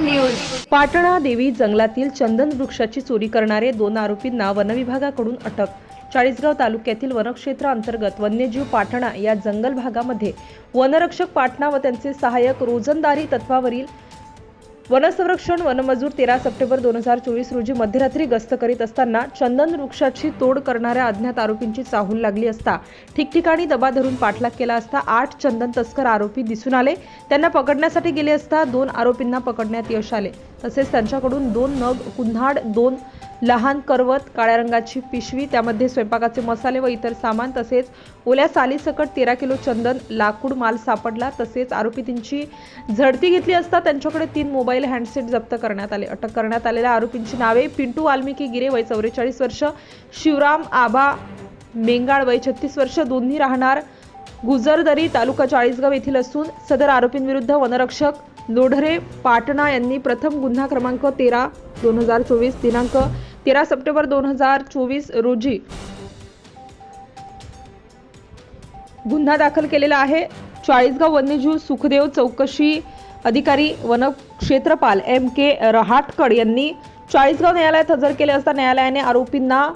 News. Patna Devi जंगलातील चंदन वृक्षाची चोरी करणारे दोन आरोपींना वनविभागाकडून अटक. चाळीसगाव तालुक्यातील वनक्षेत्र अंतर्गत वन्यजीव पाटणा या जंगल भागामध्ये वनरक्षक पाटणा व त्यांचे सहाय्यक रोजंदारी तत्वावरील वनसंरक्षण वनमजूर तेरा सप्टेंबर दोन हजार चोवीस रोजी मध्यरात्री गस्त करीत असताना चंदन वृक्षाची तोड करणाऱ्या अज्ञात आरोपींची चाहूल लागली असता ठिकठिकाणी दबा धरून पाठलाग केला असता आठ चंदन तस्कर आरोपी दिसून आले. त्यांना पकडण्यासाठी गेले असता दोन आरोपींना पकडण्यात यश आले. तसेच त्यांच्याकडून दोन नग कुन्हाड दोन लहान करवत काळ्या रंगाची पिशवी त्यामध्ये स्वयंपाकाचे मसाले व इतर सामान तसेच ओल्या सालीसकट तेरा किलो चंदन लाकूड माल सापडला तसेच आरोपींची झडती घेतली असता त्यांच्याकडे तीन मोबाईल हँडसेट जप्त करण्यात आले. अटक करण्यात आलेल्या आरोपींची नावे पिंटू वाल्मिकी गिरे वय चौवेचाळीस वर्ष शिवराम आभा मेंगाळ वय छत्तीस वर्ष दोन्ही राहणार गुजरदरी तालुका चाळीसगाव येथील असून सदर आरोपींविरुद्ध वनरक्षक लोढरे पाटणा यांनी प्रथम गुन्हा क्रमांक तेरा दोन हजार चोवीस दिनांक तेरा सप्टेंबर दोन हजार चोवीस रोजी गुन्हा दाखल केलेला आहे. चाळीसगाव वन्यजीव सुखदेव चौकशी अधिकारी वनक्षेत्रपाल एम के रहाटकड यांनी चाळीसगाव न्यायालयात हजर केले असता न्यायालयाने आरोपींना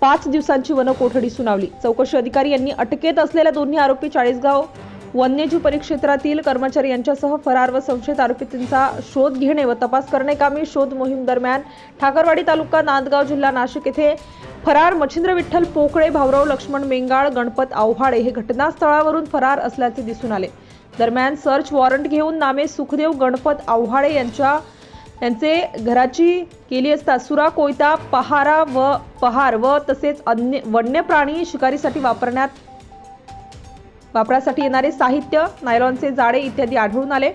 पाच दिवसांची वनकोठडी सुनावली. चौकशी अधिकारी यांनी अटकेत असलेल्या दोन्ही आरोपी चाळीसगाव वन्यजीव परिक्षेत्रातील कर्मचारी यांच्यासह फरार व संशयित आरोपींचा शोध घेणे व तपास करणे कामी शोध मोहीम दरम्यान ठाकरवाडी तालुका नांदगाव जिल्हा नाशिक येथे फरार मच्छिंद्र विठ्ठल पोकळे भाऊराव लक्ष्मण मेंगाळ गणपत आव्हाडे हे घटनास्थळावरून फरार असल्याचे दिसून आले. दरम्यान सर्च वॉरंट घेऊन नामे सुखदेव गणपत आव्हाडे यांच्या यांचे घराची केली असता सुरा कोयता पहारा व पहार व तसेच अन्य वन्य प्राणी शिकारीसाठी वापरण्यात वापरासाठी येणारे साहित्य नायलॉनचे जाळे इत्यादी आढळून आले.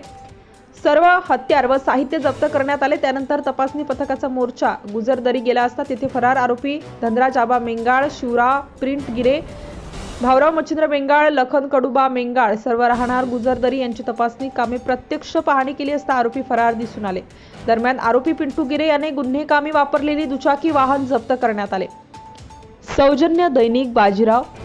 सर्व हत्यार व साहित्य जप्त करण्यात आले. त्यानंतर तपासणी पथकाचा मोर्चा गुजरदरी गेला असता तिथे फरार आरोपी धनराज आबा मेंगाळ शिवरा प्रिंट गिरे भाऊराव मच्छिंद्र मेंगाळ लखन कडुबा मेंगाळ सर्व राहणार गुजरदरी यांची तपासणी कामे प्रत्यक्ष पाहणी केली असता आरोपी फरार दिसून आले. दरम्यान आरोपी पिंटू गिरे याने गुन्हे कामी वापरलेली दुचाकी वाहन जप्त करण्यात आले. सौजन्य दैनिक Bajirao